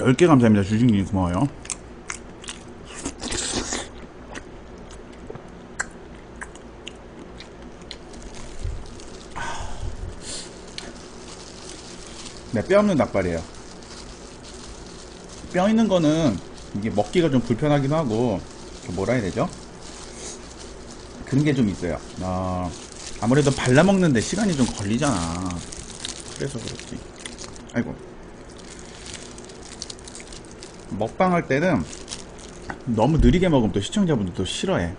10개 감사합니다. 주식님 고마워요. 네, 뼈 없는 닭발이에요. 뼈 있는 거는 이게 먹기가 좀 불편하기도 하고 그 뭐라 해야 되죠? 그런 게 좀 있어요. 아, 아무래도 발라 먹는데 시간이 좀 걸리잖아. 그래서 그렇지. 아이고. 먹방 할 때는 너무 느리게 먹으면 또 시청자분들도 싫어해.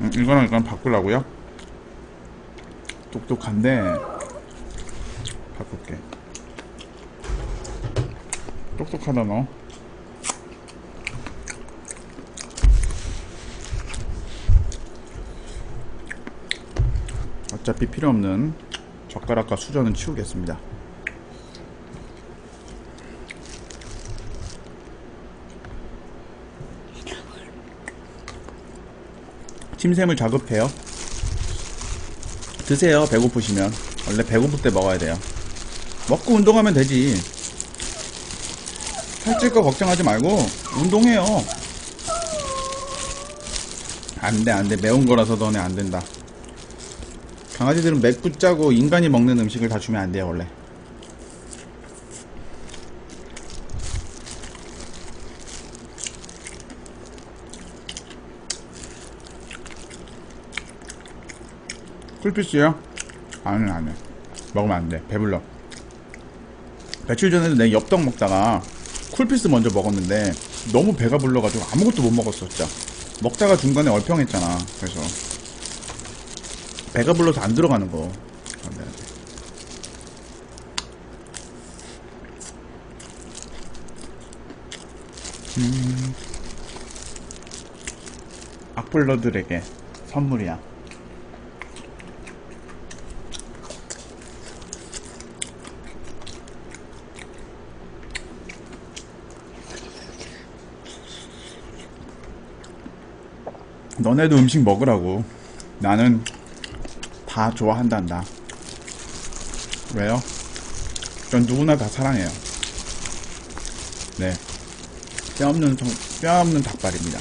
음, 이거랑 이거랑 바꾸려고요? 똑똑한데 바꿀게. 똑똑하다 너. 어차피 필요 없는 젓가락과 수저는 치우겠습니다. 침샘을 자극해요. 드세요. 배고프시면. 원래 배고플 때 먹어야 돼요. 먹고 운동하면 되지. 살찔 거 걱정하지 말고 운동해요. 안 돼, 안 돼. 매운 거라서 너네 안 된다. 강아지들은 짜고 인간이 먹는 음식을 다 주면 안 돼요, 원래. 쿨피스요? 아니, 안 해. 먹으면 안 돼. 배불러. 며칠 전에도 내 엽떡 먹다가 쿨피스 먼저 먹었는데 너무 배가 불러가지고 아무것도 못 진짜. 먹다가 중간에 얼평했잖아. 그래서. 배가 불러서 안 들어가는 거. 음. 악플러들에게 선물이야. 너네도 음식 먹으라고. 나는 다 좋아한단다. 왜요? 전 누구나 다 사랑해요. 네. 뼈 없는, 성- 뼈 없는 닭발입니다.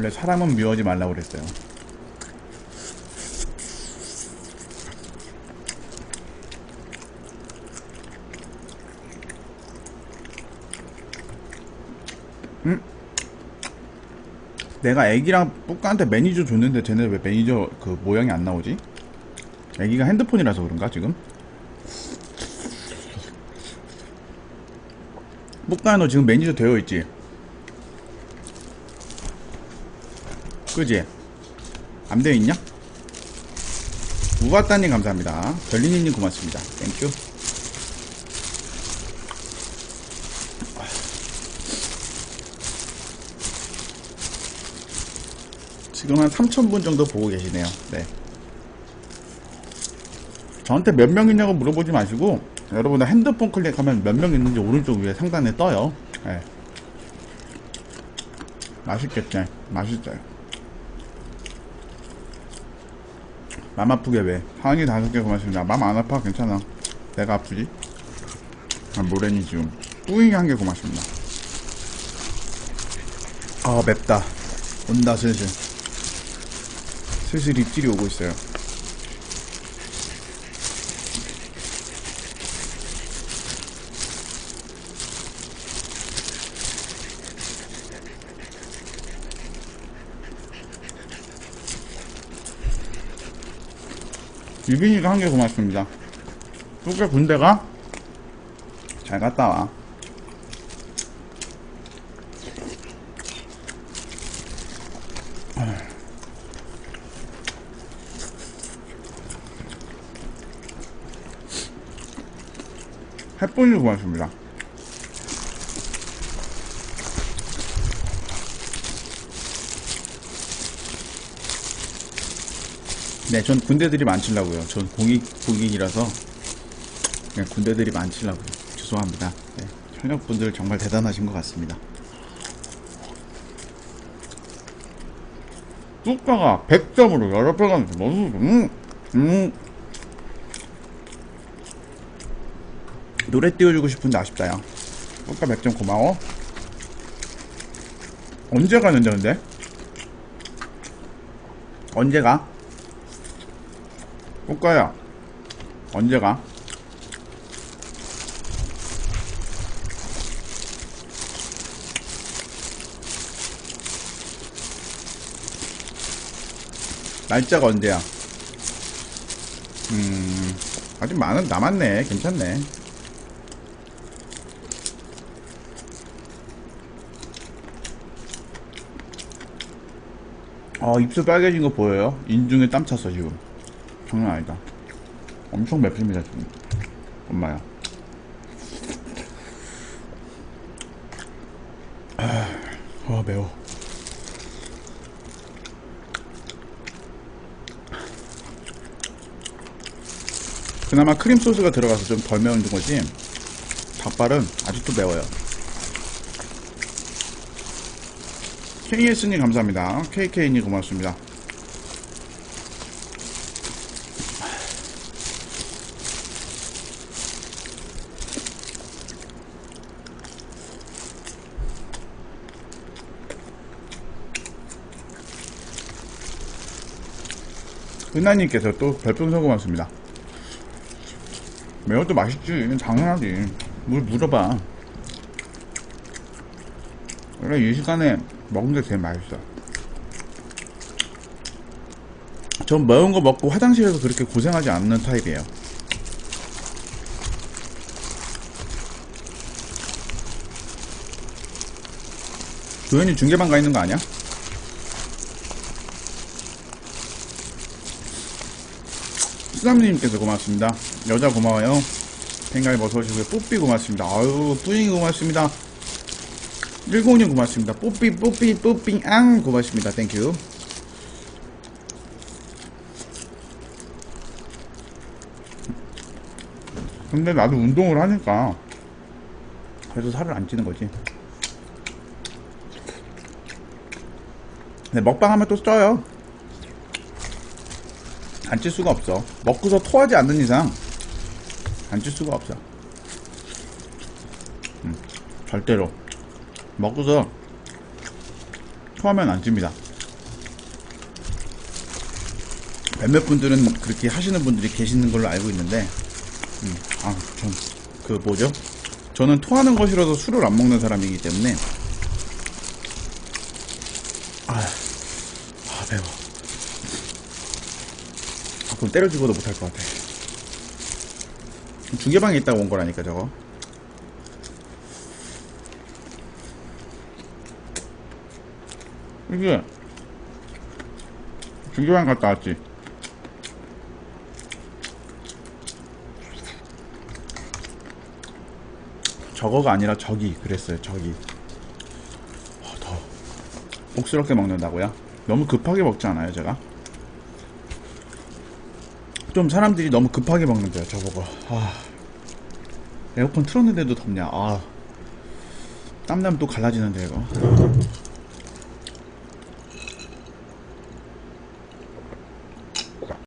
원래 사람은 미워하지 말라고 그랬어요. 음? 내가 애기랑 뿌까한테 매니저 줬는데 쟤네 왜 매니저 그 모양이 안 나오지? 애기가 핸드폰이라서 그런가 지금? 뿌까야 너 지금 매니저 되어 있지? 그지? 안 되어 있냐? 우가따님 감사합니다. 별리니님 고맙습니다. 땡큐. 지금 한 3,000분 정도 보고 계시네요. 네. 저한테 몇 명 있냐고 물어보지 마시고, 여러분 핸드폰 클릭하면 몇 명 있는지 오른쪽 위에 상단에 떠요. 네. 맛있겠지? 맛있어요. 맘 아프게 왜? 하은이 다섯 개 고맙습니다. 맘 안 아파? 괜찮아. 내가 아프지? 아, 모래니 지금. 뿌잉이 한개 고맙습니다. 아, 맵다. 온다, 슬슬. 슬슬 입질이 오고 있어요. 유빈이가 한 개 고맙습니다. 뚜개 군대가 잘 갔다 와. 햇분이 고맙습니다. 네, 전 군대들이 많치려고요. 전 공익, 공익이라서 그냥 군대들이 많치려고요. 죄송합니다. 네, 현역분들 정말 대단하신 것 같습니다. 뚜까가 100점으로 여러 번 가면서 너무, 음, 음. 노래 띄워주고 싶은데 아쉽다, 야. 뚜까 100점 고마워. 언제 가는데, 근데? 언제 가? 뚜까야. 언제 가? 날짜가 언제야? 음, 아직 많은, 남았네. 괜찮네. 아, 입술 빨개진 거 보여요? 인중에 땀 찼어, 지금. 장난 아니다. 엄청 맵습니다, 지금. 엄마야. 아, 아, 매워. 그나마 크림 소스가 들어가서 좀 덜 매운 거지 닭발은 아직도 매워요 KS님 감사합니다 KK님 고맙습니다 은하님께서 또 별풍선 고맙습니다 매워도 맛있지. 당연하지. 물 물어봐. 원래 이 시간에 먹는 게 제일 맛있어. 전 매운 거 먹고 화장실에서 그렇게 고생하지 않는 타입이에요. 도현이 중계방 가 있는 거 아니야? 수담님께서 고맙습니다. 여자 고마워요. 생각이 어서오시고요. 뽀삐 고맙습니다. 아유, 뿌잉이 고맙습니다. 106 고맙습니다. 뽀삐, 뽀삐, 뽀삐, 앙 고맙습니다. 땡큐. 근데 나도 운동을 하니까 그래서 살을 안 찌는 거지. 근데 먹방 하면 또 쪄요. 안찔 수가 없어. 먹고서 토하지 않는 이상 안찔 수가 없어. 음, 절대로. 먹고서 토하면 안 찝니다. 몇몇 분들은 그렇게 하시는 분들이 계시는 걸로 알고 있는데, 음, 아, 전, 그 뭐죠? 저는 토하는 거 싫어서 술을 안 먹는 사람이기 때문에, 아, 아 매워. 아, 그럼 때려 죽어도 못할 것 같아. 중계방에 있다가 온 거라니까, 저거. 이게, 중계방 갔다 왔지. 저거가 아니라 저기, 그랬어요, 저기. 아, 더워. 복스럽게 먹는다고요? 너무 급하게 먹지 않아요, 제가? 좀 사람들이 너무 급하게 먹는데요, 저보고. 아. 에어컨 틀었는데도 덥냐, 아. 땀나면 또 갈라지는데, 이거.